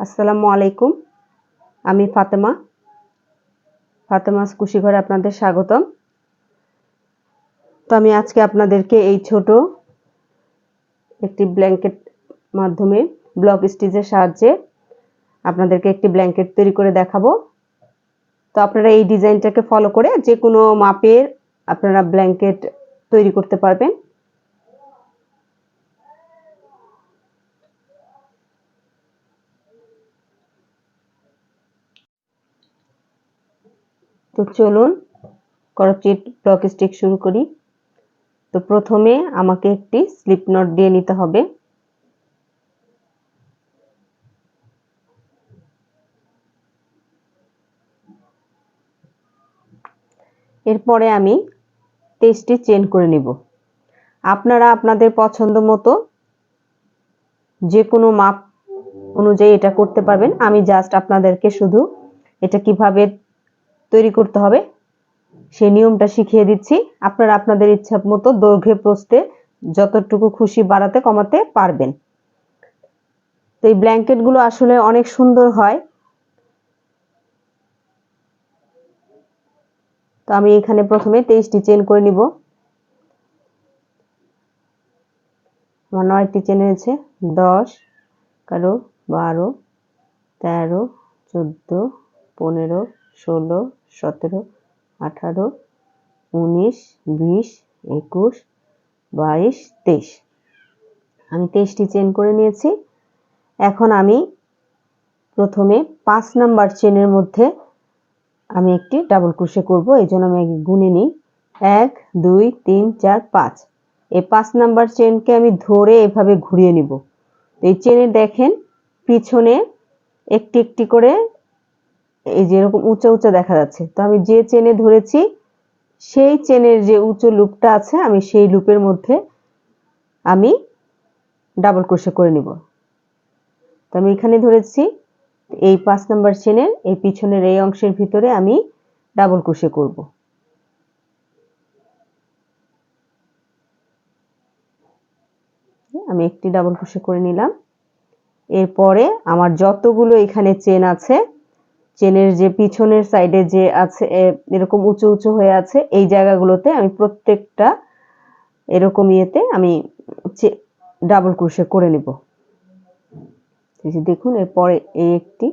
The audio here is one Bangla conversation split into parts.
আসসালামু আলাইকুম। আমি ফাতেমা। ফাতেমাস কুশি ঘরে আপনাদের স্বাগতম। তো আমি আজকে আপনাদেরকে এই ছোট একটি ব্ল্যাঙ্কেট মাধ্যমে ব্লক স্টিচের সাহায্যে আপনাদেরকে একটি ব্ল্যাঙ্কেট তৈরি করে দেখাবো। তো আপনারা এই ডিজাইনটাকে ফলো করে যে কোনো মাপের আপনারা ব্ল্যাঙ্কেট তৈরি করতে পারবেন। তো চলুন করচিট ব্লক স্টিক শুরু করি। তো প্রথমে আমাকে একটি স্লিপ নট দিয়ে নিতে হবে। এরপরে আমি তেইশটি চেন করে নিব। আপনারা আপনাদের পছন্দ মতো যে কোনো মাপ অনুযায়ী এটা করতে পারবেন। আমি জাস্ট আপনাদেরকে শুধু এটা কীভাবে তৈরি করতে হবে। সেই নিয়মটা শিখিয়ে দিচ্ছি। আপনারা আপনাদের ইচ্ছা মতো দৈর্ঘ্যে প্রস্তে যতটুকু খুশি বাড়াতে, কমাতে পারবেন। তো এই ব্ল্যাঙ্কেটগুলো আসলে অনেক সুন্দর হয়। তো আমি এখানে প্রথমে তেইশটি চেন করে নিব। আমার নয়টি চেন হয়েছে। দশ, এগারো, বারো, তেরো, চোদ্দ, পনেরো, ষোলো সতেরো, আঠারো, উনিশ, বিশ, একুশ, বাইশ, তেইশ। আমি তেইশটি চেন করে নিয়েছি। এখন আমি প্রথমে পাঁচ নাম্বার চেনের মধ্যে আমি একটি ডাবল ক্রোশে করব। এই জন্য আমি গুনে নিই। এক, দুই, তিন, চার, পাঁচ। এই পাঁচ নাম্বার চেনকে আমি ধরে এভাবে ঘুরিয়ে নিব। এই চেনে দেখেন পিছনে একটি একটি করে এই যে এরকম উঁচা উঁচা দেখা যাচ্ছে। তো আমি যে চেনে ধরেছি, সেই চেনের যে উঁচু লুপটা আছে, আমি সেই লুপের মধ্যে আমি ডাবল ক্রোশে করে নিব। তো আমি এখানে ধরেছি, এই পাঁচ নাম্বার চেনের, এই পিছনের এই অংশের ভিতরে আমি ডাবল ক্রোশে করব। আমি একটি ডাবল ক্রোশে করে নিলাম। এরপরে আমার যতগুলো এখানে চেন আছে চেনের যে পিছনের সাইডে যে আছে এরকম উঁচু উঁচু হয়ে আছে, এই জায়গাগুলোতে আমি প্রত্যেকটা এরকম ইয়েতে আমি ডাবল ক্রোশে করে নেব। দেখুন, এরপরে এই একটি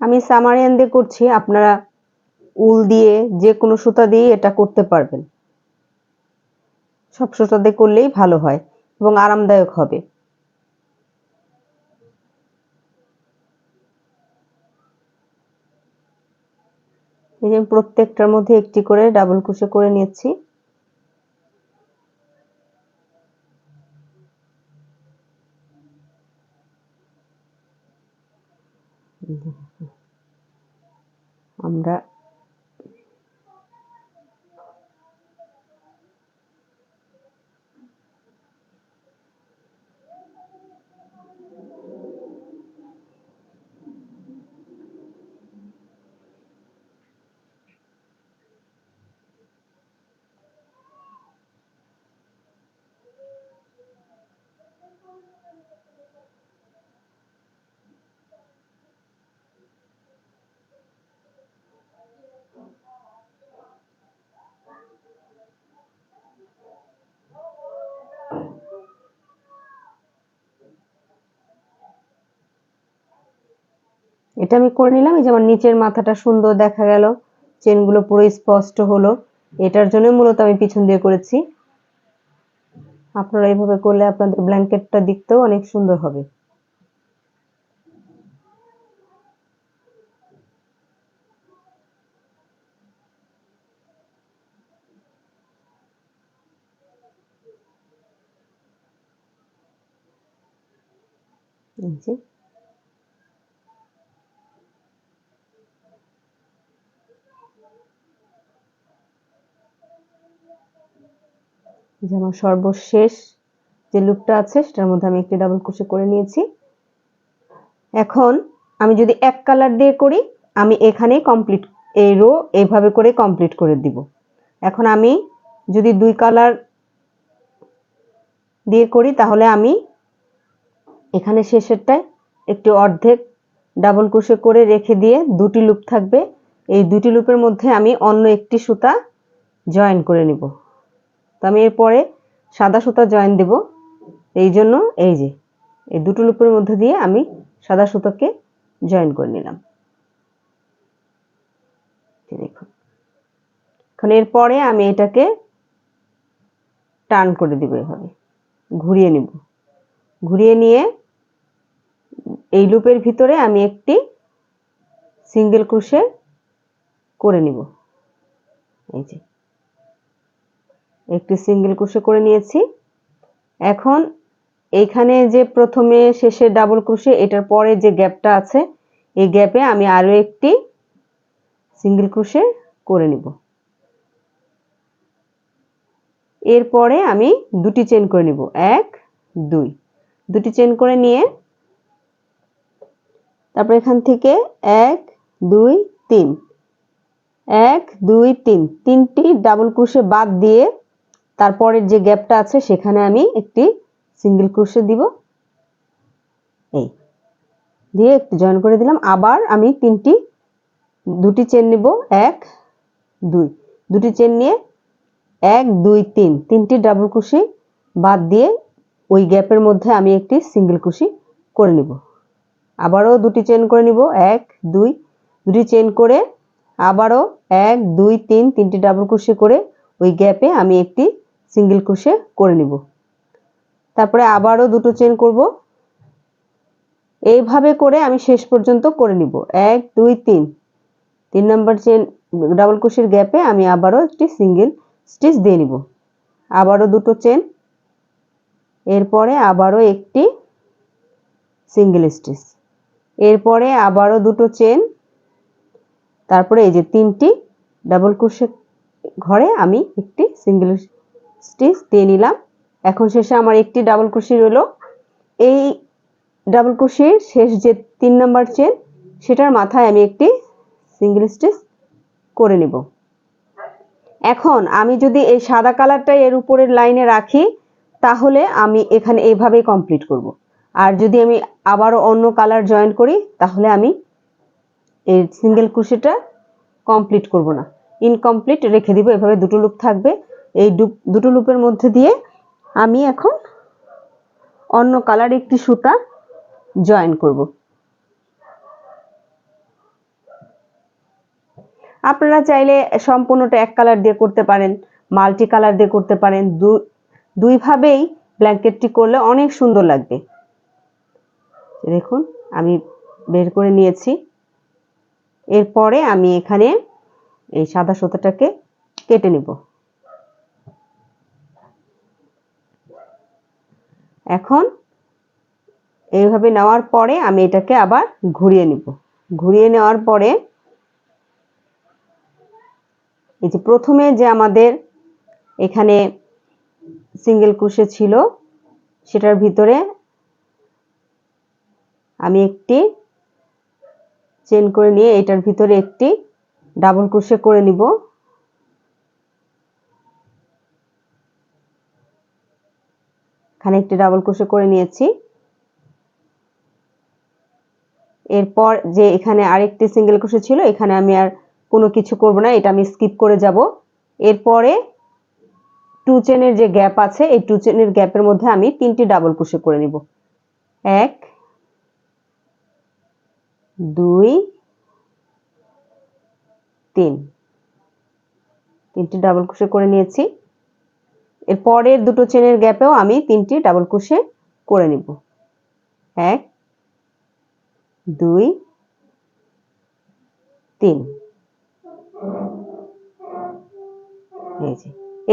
আমি সামারিয়ান দিয়ে করছি, আপনারা উল দিয়ে যে কোনো সুতা দিয়ে এটা করতে পারবেন। সব সুতা দিয়ে করলেই ভালো হয় এবং আরামদায়ক হবে। এই যে প্রত্যেকটার মধ্যে একটি করে ডাবল কুশে করে নিয়েছি। আমরা এটা আমি করে নিলাম। এই যে আমার নিচের মাথাটা সুন্দর দেখা গেল। চেনগুলো পুরো স্পষ্ট হলো। এটার জন্য মূলত আমি পিছন দিয়ে করেছি। আপনারা এইভাবে করলে আপনাদের ব্ল্যাঙ্কেটটা দেখতেও অনেক সুন্দর হবে। জি যে আমার সর্বশেষ যে লুপটা আছে, সেটার মধ্যে আমি একটি ডাবল ক্রোশে করে নিয়েছি। এখন আমি যদি এক কালার দিয়ে করি, আমি এখানে কমপ্লিট এই রো এইভাবে করে কমপ্লিট করে দিব। এখন আমি যদি দুই কালার দিয়ে করি, তাহলে আমি এখানে শেষেরটায় একটি অর্ধেক ডাবল ক্রোশে করে রেখে দিয়ে দুটি লুপ থাকবে। এই দুটি লুপের মধ্যে আমি অন্য একটি সুতা জয়েন করে নিব। তো আমি এরপরে সাদা সুতা জয়েন দেব। এই জন্য এই যে, এই দুটো লুপের মধ্যে দিয়ে আমি সাদা সুতাকে জয়েন করে নিলাম। দেখুন। এরপরে আমি এটাকে টার্ন করে দিব এভাবে। ঘুরিয়ে নিব। ঘুরিয়ে নিয়ে এই লুপের ভিতরে আমি একটি সিঙ্গেল ক্রুশে করে নিব। এই যে। একটি সিঙ্গেল ক্রুশে করে নিয়েছি। এখন এইখানে যে প্রথমে, শেষে ডাবল ক্রুশে এটার পরে যে গ্যাপটা আছে, এই গ্যাপে আমি আরও একটি সিঙ্গেল ক্রুশে করে নিব। এরপরে আমি দুটি চেন করে নিব। এক, দুই। দুটি চেন করে নিয়ে তারপর এখান থেকে এক, দুই, তিন। এক, দুই, তিন। তিনটি ডাবল ক্রুশে বাদ দিয়ে তারপরের যে গ্যাপটা আছে, সেখানে আমি একটি সিঙ্গেল ক্রুশে দিব। এই দিয়ে একটু জয়েন করে দিলাম। আবার আমি তিনটি, দুটি চেন নিব। এক, দুই। দুটি চেন নিয়ে এক, দুই, তিন। তিনটি ডাবল কুশি বাদ দিয়ে ওই গ্যাপের মধ্যে আমি একটি সিঙ্গেল কুশি করে নিব। আবারও দুটি চেন করে নিব। এক, দুই। দুটি চেন করে আবারও এক, দুই, তিন, তিনটি ডাবল কুশি করে ওই গ্যাপে আমি একটি সিঙ্গেল কুশে করে নিব। তারপরে আবারও দুটো চেন করব। এইভাবে করে আমি শেষ পর্যন্ত করে নিব। এক, দুই, তিন। তিন নম্বর চেন ডাবল কুশির গ্যাপে আমি আবারও একটি সিঙ্গেল স্টিচ দিয়ে নিব। আবারও দুটো চেন এরপরে আবারও একটি সিঙ্গেল স্টিচ এরপরে আবারও দুটো চেন তারপরে এই যে তিনটি ডাবল কুশে ঘরে আমি একটি সিঙ্গেল স্টিচ দিয়ে নিলাম। এখন শেষে আমার একটি ডাবল ক্রোশি রইল। এই ডাবল ক্রোশির শেষ যে তিন নাম্বার চেন সেটার মাথায় আমি একটি সিঙ্গেল স্টিচ করে নিব। এখন আমি যদি এই সাদা কালারটা এর উপরের লাইনে রাখি, তাহলে আমি এখানে এইভাবেই কমপ্লিট করব। আর যদি আমি আবারও অন্য কালার জয়েন করি, তাহলে আমি এই সিঙ্গেল ক্রুশিটা কমপ্লিট করব না। ইনকমপ্লিট রেখে দিব, এভাবে দুটো লুপ থাকবে। এই দুটো লুপের মধ্যে দিয়ে আমি এখন অন্য কালার একটি সুতা জয়েন করব। আপনারা চাইলে সম্পূর্ণটা এক কালার দিয়ে করতে পারেন মাল্টি কালার দিয়ে করতে পারেন দুইভাবেই ব্ল্যাঙ্কেটটি করলে অনেক সুন্দর লাগবে। দেখুন, আমি বের করে নিয়েছি। এরপরে আমি এখানে এই সাদা সুতাটাকে কেটে নিব। এখন এইভাবে নেওয়ার পরে আমি এটাকে আবার ঘুরিয়ে নিব। ঘুরিয়ে নেওয়ার পরে এই যে প্রথমে যে আমাদের এখানে সিঙ্গেল ক্রুশে ছিল, সেটার ভিতরে আমি একটি চেন করে নিয়ে এটার ভিতরে একটি ডাবল ক্রুশে করে নিব। এখানে একটি ডাবল ক্রোশে করে নিয়েছি। এরপর যে এখানে আরেকটি সিঙ্গেল ক্রোশে ছিল, এখানে আমি আর কোনো কিছু করব না, এটা আমি স্কিপ করে যাব। এরপরে টু চেনের যে গ্যাপ আছে, এই টু চেনের গ্যাপের মধ্যে আমি তিনটি ডাবল ক্রোশে করে নিব। এক, দুই, তিন। তিনটি ডাবল ক্রোশে করে নিয়েছি। এর পরের দুটো চেনের গ্যাপেও আমি তিনটি ডাবল ক্রোশে করে নিব। এক, দুই, তিন।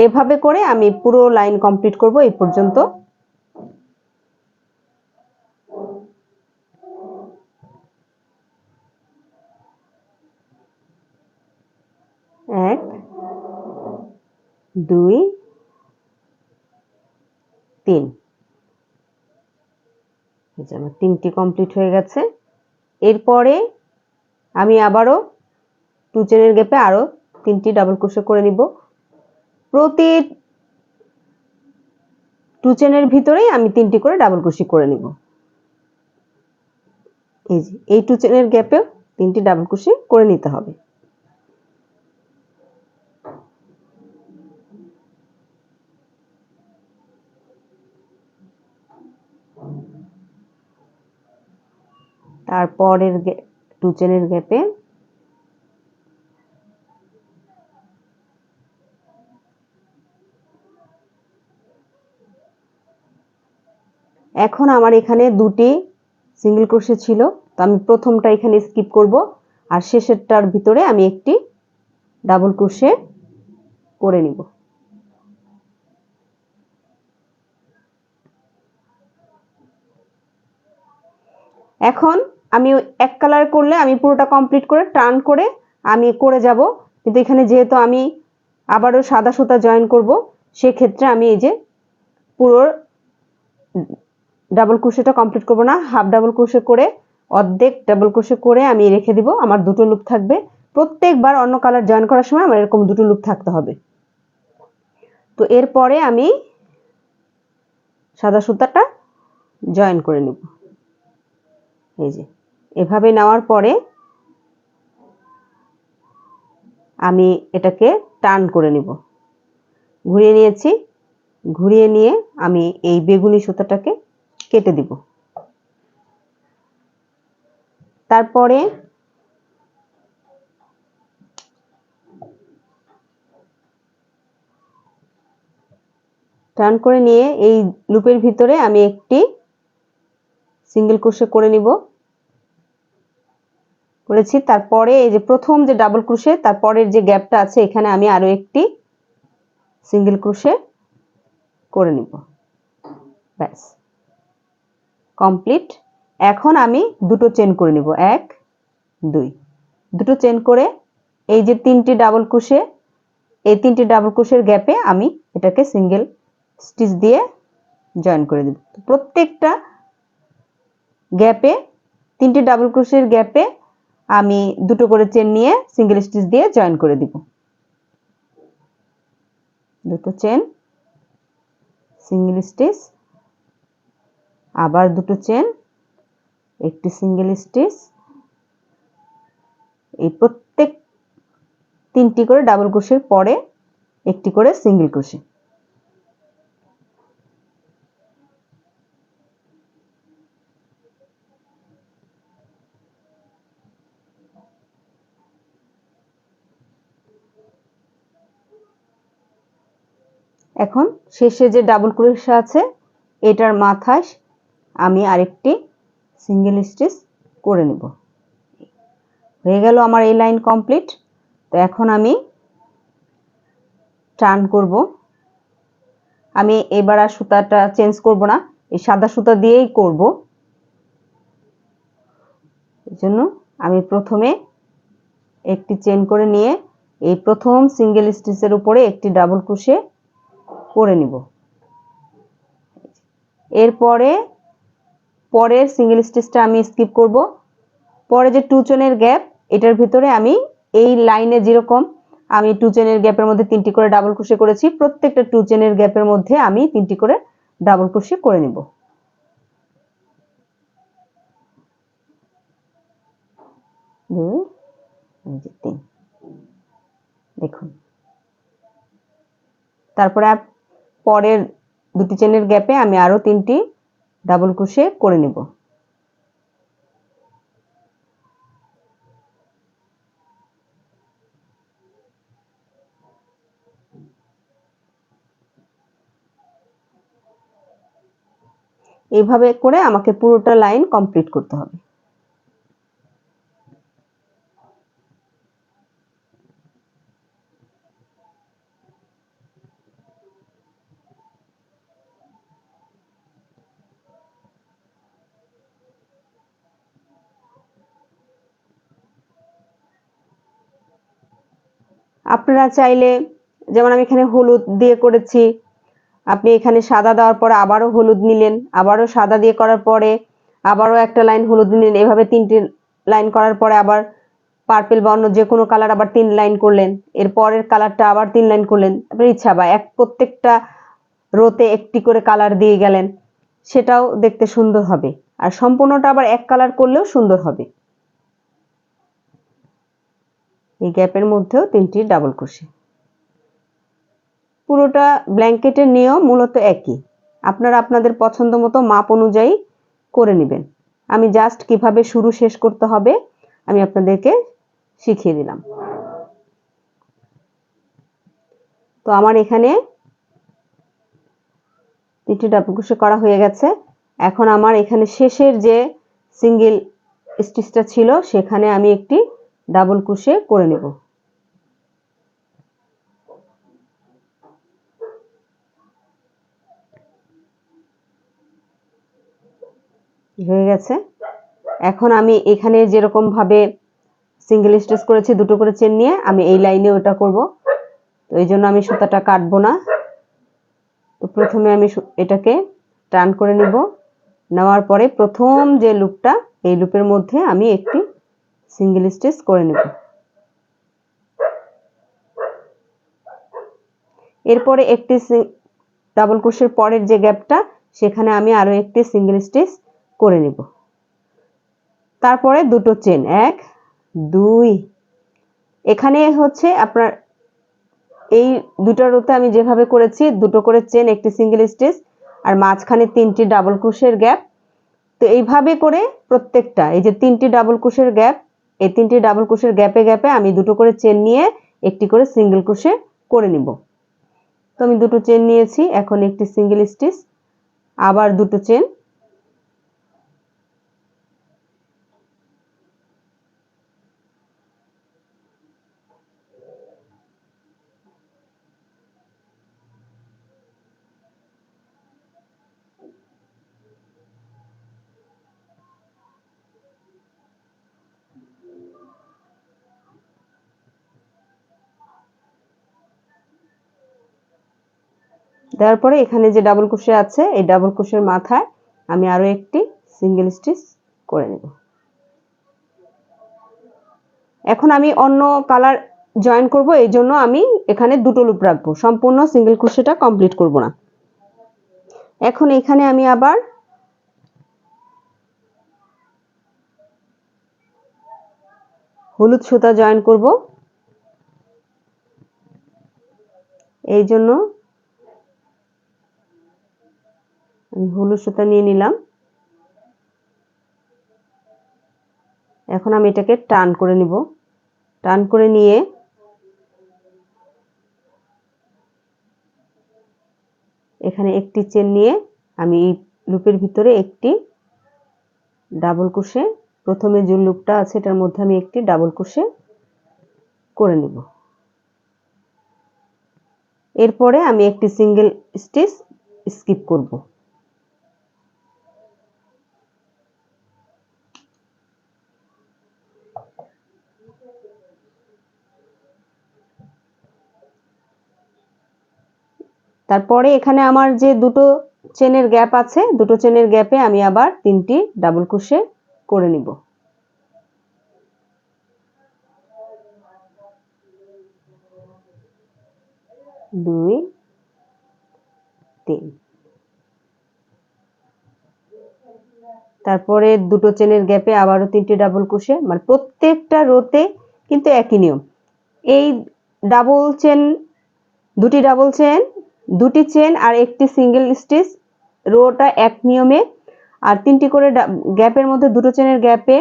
এভাবে করে আমি পুরো লাইন কমপ্লিট করব এই পর্যন্ত। এক, দুই তিন। এই আমার তিনটি কমপ্লিট হয়ে গেছে। এরপরে আমি আবারও টু চেনের গ্যাপে আরও তিনটি ডাবল ক্রোশে করে নিব। প্রতি টু চেনের ভিতরেই আমি তিনটি করে ডাবল ক্রোশি করে নিব। এই যে, এই টু চেনের গ্যাপেও তিনটি ডাবল ক্রোশি করে নিতে হবে। তারপরের টু চেনের গ্যাপে এখন আমার এখানে দুটি সিঙ্গেল ক্রোশে ছিল, তো আমি প্রথমটা এখানে স্কিপ করব, আর শেষেরটার ভিতরে আমি একটি ডাবল ক্রোশে করে নিব। এখন আমি এক কালার করলে আমি পুরোটা কমপ্লিট করে টার্ন করে আমি করে যাব। কিন্তু এখানে যেহেতু আমি আবারও সাদা সুতা জয়েন করব, সেক্ষেত্রে আমি এই যে পুরো ডাবল ক্রোশেটা কমপ্লিট করব না হাফ ডাবল ক্রোশে করে, অর্ধেক ডাবল ক্রোশে করে আমি রেখে দিব। আমার দুটো লুপ থাকবে। প্রত্যেকবার অন্য কালার জয়েন করার সময় আমার এরকম দুটো লুপ থাকতে হবে। তো এরপরে আমি সাদা সুতাটা জয়েন করে নিব। এই যে। এভাবে নেওয়ার পরে আমি এটাকে টার্ন করে নিব। ঘুরিয়ে নিয়েছি। ঘুরিয়ে নিয়ে আমি এই বেগুনি সুতাটাকে কেটে দিব। তারপরে টার্ন করে নিয়ে এই লুপের ভিতরে আমি একটি সিঙ্গেল ক্রোশে করে নিব। করেছি। তারপরে এই যে প্রথম যে ডাবল ক্রোশে তারপরের যে গ্যাপটা আছে, এখানে আমি আরও একটি সিঙ্গেল ক্রুশে করে নিব। ব্যাস। কমপ্লিট এখন আমি দুটো চেন করে নিব। এক, দুই। দুটো চেন করে এই যে তিনটি ডাবল ক্রোশে এই তিনটি ডাবল ক্রোশের গ্যাপে আমি এটাকে সিঙ্গেল স্টিচ দিয়ে জয়েন করে দেব। প্রত্যেকটা গ্যাপে তিনটি ডাবল ক্রোশের গ্যাপে আমি দুটো করে চেন নিয়ে সিঙ্গেল স্টিচ দিয়ে জয়েন করে দিব। দুটো চেন সিঙ্গেল স্টিচ আবার দুটো চেন একটি সিঙ্গেল স্টিচ এই প্রত্যেক তিনটি করে ডাবল ক্রোশের পরে একটি করে সিঙ্গেল ক্রোশে এখন শেষে যে ডাবল ক্রোশা আছে, এটার মাথায় আমি আরেকটি সিঙ্গেল স্টিচ করে নেব। হয়ে গেল আমার এই লাইন কমপ্লিট তো এখন আমি টার্ন করব। আমি এবার আর সুতাটা চেঞ্জ করব না, এই সাদা সুতা দিয়েই করব। এই জন্য আমি প্রথমে একটি চেন করে নিয়ে এই প্রথম সিঙ্গেল স্টিচের উপরে একটি ডাবল ক্রোশে করে নিব। এরপরে পরের সিঙ্গেল স্টিচটা আমি স্কিপ করব। পরে যে টু চেনের গ্যাপ এটার ভিতরে আমি এই লাইনে যেরকম আমি টু চেনের গ্যাপের মধ্যে তিনটি করে ডাবল ক্রোশে করেছি, প্রত্যেকটা টু চেনের গ্যাপের মধ্যে আমি তিনটি করে ডাবল ক্রোশে করে নিব। দুই তিন। দেখুন। তারপরে পরের দুটি চেনের গ্যাপে আমি আরও তিনটি ডাবল ক্রোশে করে নিব। এইভাবে করে আমাকে পুরোটা লাইন কমপ্লিট করতে হবে। আপনারা চাইলে, যেমন আমি এখানে হলুদ দিয়ে করেছি, আপনি এখানে সাদা দেওয়ার পরে আবারও হলুদ নিলেন, আবারও সাদা দিয়ে করার পরে আবারও একটা লাইন হলুদ নিলেন, এভাবে তিনটি লাইন করার পরে আবার পার্পেল বা অন্য যে কোনো কালার আবার তিন লাইন করলেন, এর পরের কালারটা আবার তিন লাইন করলেন, আপনার ইচ্ছা বা এক প্রত্যেকটা রোতে একটি করে কালার দিয়ে গেলেন, সেটাও দেখতে সুন্দর হবে। আর সম্পূর্ণটা আবার এক কালার করলেও সুন্দর হবে। এই গ্যাপের মধ্যেও তিনটি ডাবল ক্রোশে পুরোটা ব্ল্যাঙ্কেটের নিয়ম মূলত একই। আপনারা আপনাদের পছন্দ মতো মাপ অনুযায়ী করে নেবেন। আমি জাস্ট কীভাবে শুরু শেষ করতে হবে, আমি আপনাদেরকে শিখিয়ে দিলাম। তো আমার এখানে তিনটি ডাবল ক্রোশে করা হয়ে গেছে। এখন আমার এখানে শেষের যে সিঙ্গেল স্টিচটা ছিল, সেখানে আমি একটি ডাবল ক্রোশে করে নেব। হয়ে গেছে। এখন আমি এখানে যেরকম ভাবে সিঙ্গেল স্টিচ করেছি, দুটো করে চেন নিয়ে আমি এই লাইনে ওটা করব। তো এই জন্য আমি সুতাটা কাটবো না। তো প্রথমে আমি এটাকে টার্ন করে নিব। নেওয়ার পরে প্রথম যে লুপটা এই লুপের মধ্যে আমি একটি সিঙ্গেল স্টিচ করে নেব। এরপরে একটি ডাবল ক্রোশের পরের যে গ্যাপটা সেখানে আমি আরও একটি সিঙ্গেল স্টিচ করে নেব। তারপরে দুটো চেন এক, দুই। এখানে হচ্ছে আপনার এই দুটো রোতে আমি যেভাবে করেছি, দুটো করে চেন একটি সিঙ্গেল স্টিচ আর মাঝখানে তিনটি ডাবল ক্রোশের গ্যাপ তো এইভাবে করে প্রত্যেকটা, এই যে তিনটি ডাবল ক্রোশের গ্যাপ এই তিনটি ডাবল ক্রোশের গ্যাপে গ্যাপে আমি দুটো করে চেন নিয়ে একটি করে সিঙ্গেল ক্রোশে করে নিব। তো আমি দুটো চেন নিয়েছি, এখন একটি সিঙ্গেল স্টিচ আবার দুটো চেন দেওয়ার পরে এখানে যে ডাবল কুশে আছে, এই ডাবল কুশের মাথায় আমি আরও একটি সিঙ্গেল স্টিচ করে নেব। এখন আমি অন্য কালার জয়েন করব, এই জন্য আমি এখানে দুটো লুপ রাখব। সম্পূর্ণ সিঙ্গেল কুশিটা কমপ্লিট করব না। এখন এখানে আমি আবার হলুদ সুতা জয়েন করব। এই জন্য আমি হলুদ সুতা নিয়ে নিলাম। এখন আমি এটাকে টান করে নিব। টান করে নিয়ে এখানে একটি চেন নিয়ে আমি এই লুপের ভিতরে একটি ডাবল কুশে প্রথমে যে লুপটা আছে এটার মধ্যে আমি একটি ডাবল কুশে করে নিব। এরপরে আমি একটি সিঙ্গেল স্টিচ স্কিপ করব। তারপরে এখানে আমার যে দুটো চেনের গ্যাপ আছে, দুটো চেনের গ্যাপে আমি আবার তিনটি ডাবল ক্রোশে করে নিব। দুই, তিন। তারপরে দুটো চেনের গ্যাপে আবারও তিনটি ডাবল ক্রোশে মানে প্রত্যেকটা রোতে কিন্তু একই নিয়ম। এই ডাবল চেন, দুটি ডাবল চেন দুটি চেন আর একটি সিঙ্গেল স্টিচ, রোটা এক নিয়মে, আর তিনটি করে গ্যাপের মধ্যে দুটো চেনের গ্যাপে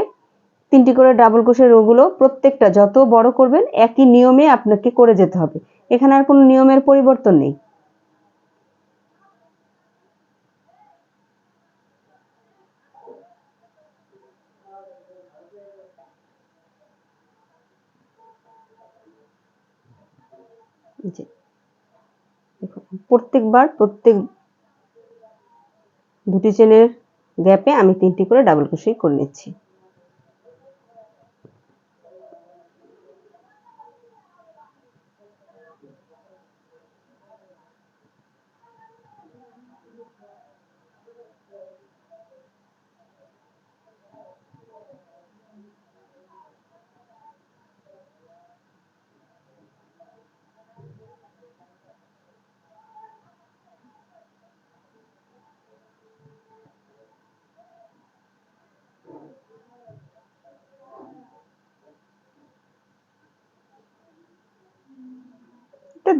তিনটি করে ডাবল ক্রোশের রোগুলো প্রত্যেকটা যত বড় করবেন, একই নিয়মে আপনাকে করে যেতে হবে। এখানে আর কোনো নিয়মের পরিবর্তন নেই। জি প্রত্যেকবার প্রত্যেক দুটি চেনের গ্যাপে আমি তিনটি করে ডাবল ক্রোশে করে নিচ্ছি।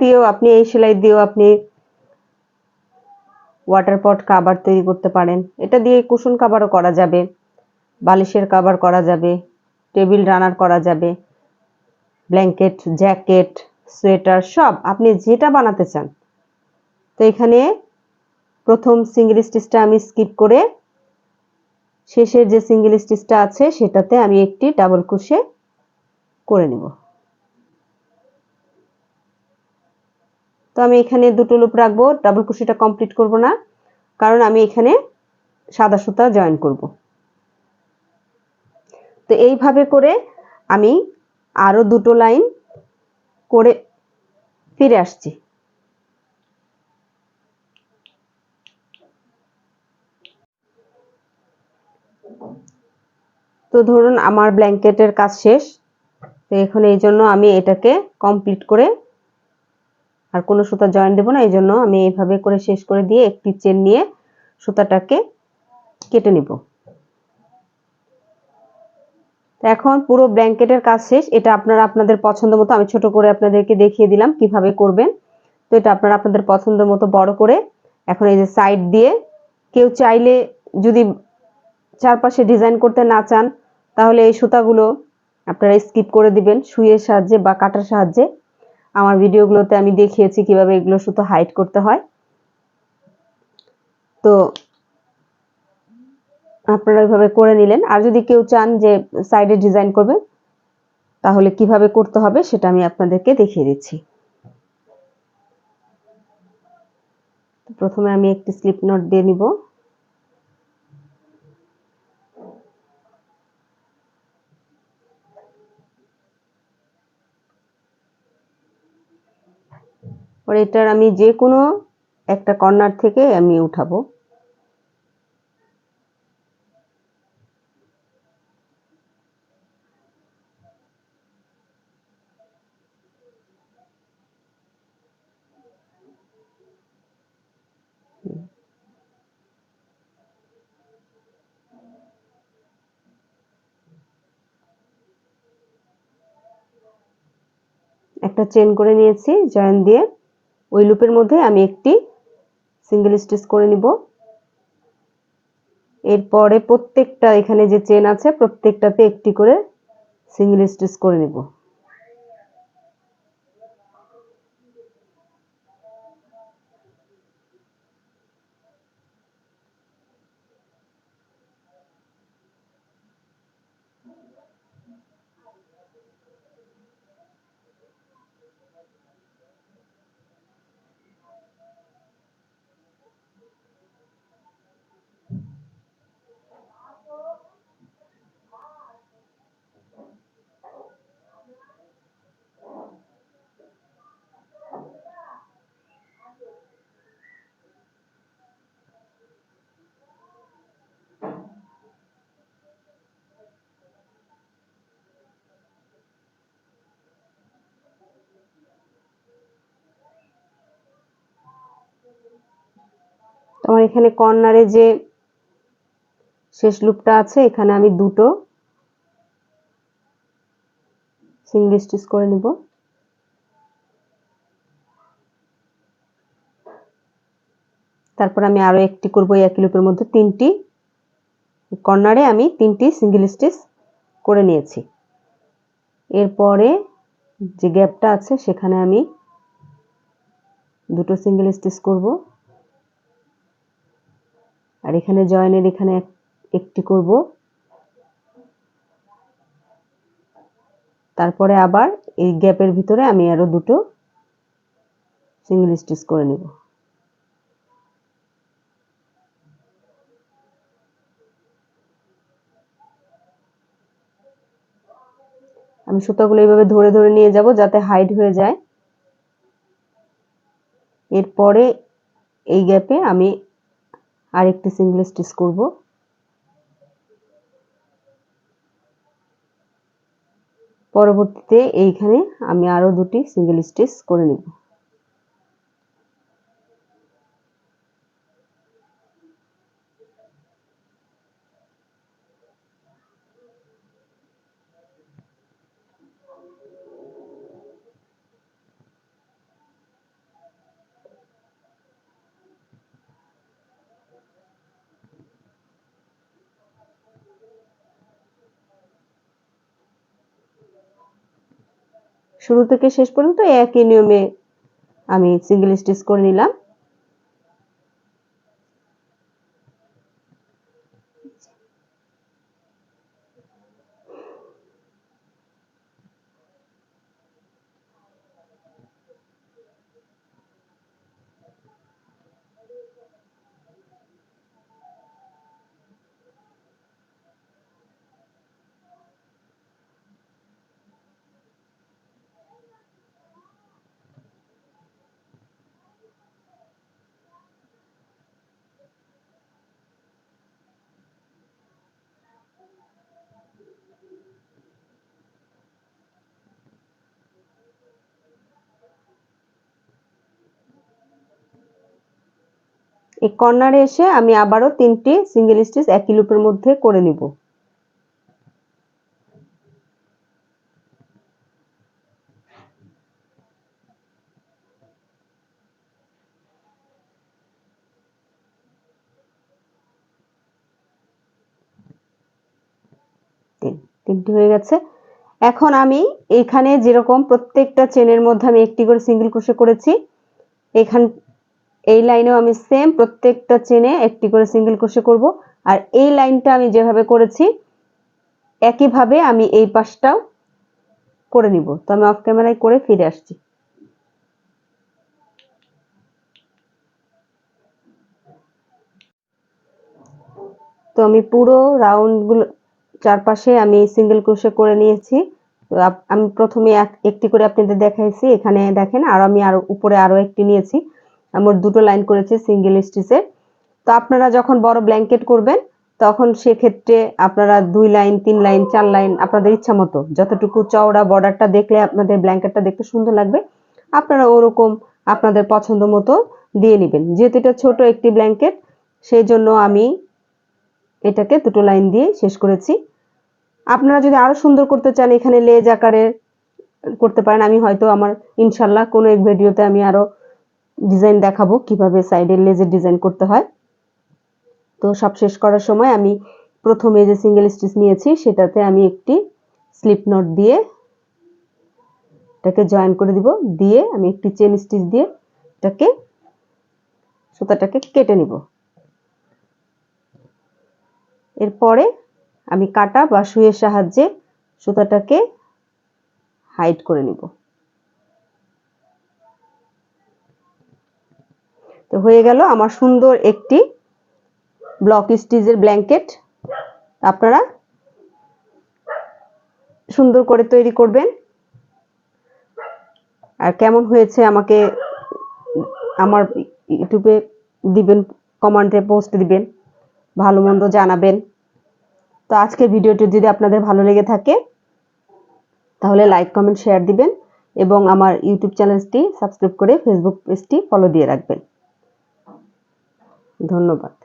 দিয়েও আপনি এই সেলাই দিয়েও আপনি ওয়াটার পট কাভার তৈরি করতে পারেন। এটা দিয়ে কুশন কাভারও করা যাবে, বালিশের কাভার করা যাবে টেবিল রানার করা যাবে ব্ল্যাঙ্কেট জ্যাকেট সোয়েটার সব আপনি যেটা বানাতে চান। তো এখানে প্রথম সিঙ্গেল স্টিচটা আমি স্কিপ করে শেষের যে সিঙ্গেল স্টিচটা আছে সেটাতে আমি একটি ডাবল ক্রোশে করে নেব। তো আমি এখানে দুটো লুপ রাখব ডাবল ক্রোশেটা কমপ্লিট করব না, কারণ আমি এখানে সাদা সুতা জয়েন করব। তো এইভাবে করে আমি আরও দুটো লাইন করে ফিরে আসছি। তো ধরুন আমার ব্ল্যাঙ্কেটের কাজ শেষ, তো এখন এই জন্য আমি এটাকে কমপ্লিট করে আর কোনো সুতা জয়েন দেবো না এই জন্য আমি এইভাবে করে শেষ করে দিয়ে একটি চেন নিয়ে সুতাটাকে কেটে নিব। এখন পুরো ব্ল্যাঙ্কেটের কাজ শেষ। এটা আপনারা আপনাদের পছন্দ মতো, আমি ছোট করে আপনাদেরকে দেখিয়ে দিলাম কীভাবে করবেন। তো এটা আপনারা আপনাদের পছন্দ মতো বড় করে এখন এই যে সাইড দিয়ে কেউ চাইলে যদি চারপাশে ডিজাইন করতে না চান, তাহলে এই সুতাগুলো আপনারা স্কিপ করে দিবেন সুইয়ের সাহায্যে বা কাটার সাহায্যে। আমার ভিডিওগুলোতে আমি দেখিয়েছি কীভাবে এগুলো সুতো হাইট করতে হয়। তো আপনারা এইভাবে করে নিলেন। আর যদি কেউ চান যে সাইডে ডিজাইন করবে, তাহলে কীভাবে করতে হবে সেটা আমি আপনাদেরকে দেখিয়ে দিচ্ছি। প্রথমে আমি একটি স্লিপ নট দিয়ে নিব। পরে এটার আমি যে কোনো একটা কর্নার থেকে আমি উঠাবো। একটা চেন করে নিয়েছি, জয়েন দিয়ে। ওই লুপের মধ্যে আমি একটি সিঙ্গেল স্টিচ করে নিব। এরপরে প্রত্যেকটা এখানে যে চেন আছে, প্রত্যেকটাতে একটি করে সিঙ্গেল স্টিচ করে নিব। তোমার এখানে কর্নারে যে শেষ লুপটা আছে, এখানে আমি দুটো সিঙ্গেল স্টিচ করে নিব। তারপর আমি আরও একটি করব একই লুপের মধ্যে। তিনটি কর্নারে আমি তিনটি সিঙ্গেল স্টিচ করে নিয়েছি। এরপরে যে গ্যাপটা আছে, সেখানে আমি দুটো সিঙ্গেল স্টিচ করব। আর এখানে জয়েনের এখানে একটি করব। তারপরে আবার এই গ্যাপের ভিতরে আমি আরও দুটো সিঙ্গেল স্টিচ করে নিব। আমি সুতাগুলো এইভাবে ধরে ধরে নিয়ে যাব যাতে হাইড হয়ে যায়। এরপরে এই গ্যাপে আমি আরেকটি সিঙ্গেল স্টিচ করব। পরবর্তীতে এইখানে আমি আরও দুটি সিঙ্গেল স্টিচ করে নেব। শুরু থেকে শেষ পর্যন্ত একই নিয়মে আমি সিঙ্গেল স্টিচ করে নিলাম। এই কর্নারে এসে আমি আবারও তিনটি সিঙ্গেল স্টিচ একই লুপের মধ্যে করে নিব। তিনটি হয়ে গেছে। এখন আমি এখানে যেরকম প্রত্যেকটা চেনের মধ্যে আমি একটি করে সিঙ্গেল ক্রোশে করেছি এখান এই লাইনেও আমি সেম প্রত্যেকটা চেনে একটি করে সিঙ্গেল ক্রোশে করব। আর এই লাইনটা আমি যেভাবে করেছি, একইভাবে আমি এই পাশটাও করে নিব। তো আমি অফ ক্যামেরায় করে ফিরে আসছি। তো আমি পুরো রাউন্ডগুলো, চারপাশে আমি সিঙ্গেল ক্রোশে করে নিয়েছি। তো আমি প্রথমে একটি করে আপনাদের দেখাইছি। এখানে দেখেন, আর আমি আরও উপরে আরও একটি নিয়েছি। আমার দুটো লাইন করেছে সিঙ্গেল স্টিচে তো আপনারা যখন বড় ব্ল্যাঙ্কেট করবেন, তখন সেক্ষেত্রে আপনারা দুই লাইন, তিন লাইন, চার লাইন আপনাদের ইচ্ছা মতো, যতটুকু চওড়া বর্ডারটা দেখলে আপনাদের ব্ল্যাঙ্কেটটা দেখতে সুন্দর লাগবে, আপনারা ওরকম আপনাদের পছন্দ মতো দিয়ে নেবেন। যেহেতু এটা ছোট একটি ব্ল্যাঙ্কেট সেই জন্য আমি এটাকে দুটো লাইন দিয়ে শেষ করেছি। আপনারা যদি আরও সুন্দর করতে চান, এখানে লেজ আকারে করতে পারেন। আমি হয়তো আমার, ইনশাল্লাহ কোনো এক ভিডিওতে আমি আরও ডিজাইন দেখাবো কীভাবে সাইডের লেজের ডিজাইন করতে হয়। তো সব শেষ করার সময় আমি প্রথমে যে সিঙ্গেল স্টিচ নিয়েছি, সেটাতে আমি একটি স্লিপ নট দিয়ে এটাকে জয়েন করে দিব। দিয়ে আমি একটি চেন স্টিচ দিয়ে এটাকে, সুতাটাকে কেটে নিব। এরপরে আমি কাটা বা সুইয়ের সাহায্যে সুতাটাকে হাইড করে নিব। তো হয়ে গেল আমার সুন্দর একটি ব্লক স্টিচের ব্ল্যাঙ্কেট আপনারা সুন্দর করে তৈরি করবেন। আর কেমন হয়েছে আমাকে আমার ইউটিউবে দিবেন, কমেন্টে পোস্ট দিবেন, ভালো মন্দ জানাবেন। তো আজকের ভিডিওটি যদি আপনাদের ভালো লেগে থাকে, তাহলে লাইক কমেন্ট শেয়ার দিবেন এবং আমার ইউটিউব চ্যানেলটি সাবস্ক্রাইব করে ফেসবুক পেজটি ফলো দিয়ে রাখবেন। ধন্যবাদ।